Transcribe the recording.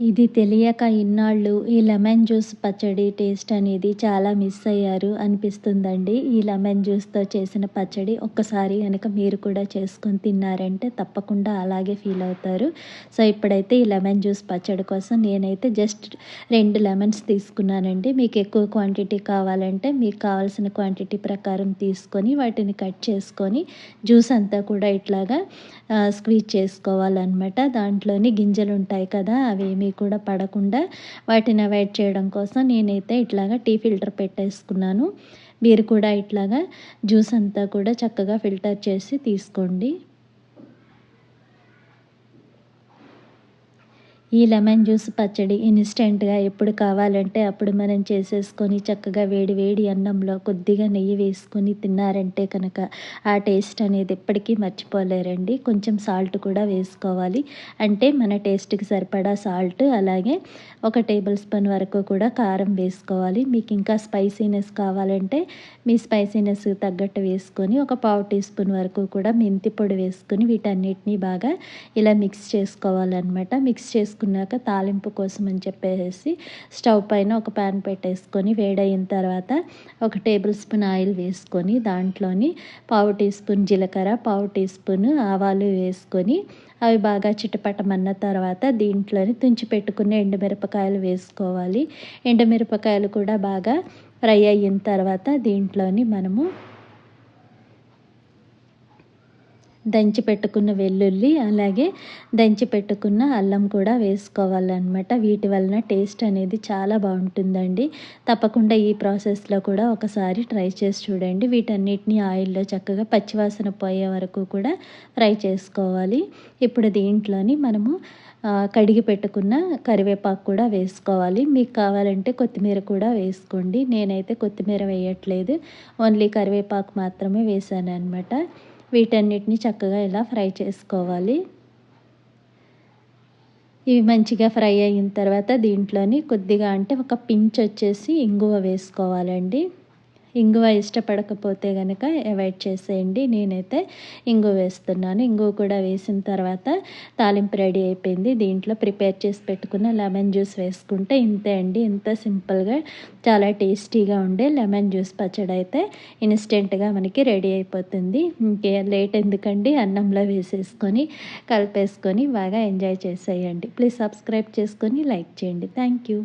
ఇది తెలియక ఇన్నాళ్ళు ఈ లెమన్ జ్యూస్ పచ్చడి టేస్ట్ అనేది చాలా మిస్ అయ్యారు అనిపిస్తుందండి. ఈ లెమన్ జ్యూస్తో చేసిన పచ్చడి ఒక్కసారి కనుక మీరు కూడా చేసుకొని తిన్నారంటే తప్పకుండా అలాగే ఫీల్ అవుతారు. సో ఇప్పుడైతే ఈ లెమన్ జ్యూస్ పచ్చడి కోసం నేనైతే జస్ట్ రెండు లెమన్స్ తీసుకున్నానండి. మీకు ఎక్కువ క్వాంటిటీ కావాలంటే మీకు కావాల్సిన క్వాంటిటీ ప్రకారం తీసుకొని వాటిని కట్ చేసుకొని జ్యూస్ అంతా కూడా ఇట్లాగా స్క్వీజ్ చేసుకోవాలన్నమాట. దాంట్లోని గింజలు ఉంటాయి కదా అవి ఏమీ కూడా పడకుండా వాటిని అవాయిడ్ చేయడం కోసం నేనైతే ఇట్లాగా టీ ఫిల్టర్ పెట్టేసుకున్నాను. మీరు కూడా ఇట్లాగా జ్యూస్ అంతా కూడా చక్కగా ఫిల్టర్ చేసి తీసుకోండి. ఈ లెమన్ జ్యూస్ పచ్చడి ఇన్స్టెంట్గా ఎప్పుడు కావాలంటే అప్పుడు మనం చేసేసుకొని చక్కగా వేడి వేడి అన్నంలో కొద్దిగా నెయ్యి వేసుకొని తిన్నారంటే కనుక ఆ టేస్ట్ అనేది ఎప్పటికీ మర్చిపోలేరండి. కొంచెం సాల్ట్ కూడా వేసుకోవాలి. అంటే మన టేస్ట్కి సరిపడా సాల్ట్ అలాగే ఒక టేబుల్ స్పూన్ వరకు కూడా కారం వేసుకోవాలి. మీకు ఇంకా స్పైసీనెస్ కావాలంటే మీ స్పైసీనెస్ తగ్గట్టు వేసుకొని ఒక పావు టీ స్పూన్ వరకు కూడా మెంతి పొడి వేసుకొని వీటన్నిటిని బాగా ఇలా మిక్స్ చేసుకోవాలన్నమాట. మిక్స్ చేసుకుని చేసుకున్నాక తాలింపు కోసం అని చెప్పేసి స్టవ్ పైన ఒక ప్యాన్ పెట్టేసుకొని వేడయిన తర్వాత ఒక టేబుల్ స్పూన్ ఆయిల్ వేసుకొని దాంట్లోని పావు టీ స్పూన్ జీలకర్ర పావు టీ స్పూన్ ఆవాలు వేసుకొని అవి బాగా చిటపటమన్న తర్వాత దీంట్లోని తుంచి పెట్టుకున్న ఎండుమిరపకాయలు వేసుకోవాలి. ఎండుమిరపకాయలు కూడా బాగా ఫ్రై అయిన తర్వాత దీంట్లోని మనము దంచి పెట్టుకున్న వెల్లుల్లి అలాగే దంచి పెట్టుకున్న అల్లం కూడా వేసుకోవాలన్నమాట. వీటి వలన టేస్ట్ అనేది చాలా బాగుంటుందండి. తప్పకుండా ఈ ప్రాసెస్లో కూడా ఒకసారి ట్రై చేసి చూడండి. వీటన్నిటిని ఆయిల్లో చక్కగా పచ్చివాసన పోయే వరకు కూడా ఫ్రై చేసుకోవాలి. ఇప్పుడు దీంట్లోని మనము కడిగి పెట్టుకున్న కరివేపాకు కూడా వేసుకోవాలి. మీకు కావాలంటే కొత్తిమీర కూడా వేసుకోండి. నేనైతే కొత్తిమీర వేయట్లేదు. ఓన్లీ కరివేపాకు మాత్రమే వేసాను అనమాట వీటన్నిటిని చక్కగా ఇలా ఫ్రై చేసుకోవాలి. ఇవి మంచిగా ఫ్రై అయిన తర్వాత దీంట్లోని కొద్దిగా అంటే ఒక పించ్ వచ్చేసి ఇంగువ వేసుకోవాలండి. ఇంగువ ఇష్టపడకపోతే కనుక అవాయిడ్ చేసేయండి. నేనైతే ఇంగువ వేస్తున్నాను. ఇంగువ కూడా వేసిన తర్వాత తాలింపు రెడీ అయిపోయింది. దీంట్లో ప్రిపేర్ చేసి పెట్టుకున్న లెమన్ జ్యూస్ వేసుకుంటే ఇంతే అండి. ఇంత సింపుల్గా చాలా టేస్టీగా ఉండే లెమన్ జ్యూస్ పచ్చడి అయితే ఇన్స్టెంట్గా మనకి రెడీ అయిపోతుంది. ఇంకే లేట్ ఎందుకండి? అన్నంలో వేసేసుకొని కలిపేసుకొని బాగా ఎంజాయ్ చేసేయండి. ప్లీజ్ సబ్స్క్రైబ్ చేసుకొని లైక్ చేయండి. Thank you.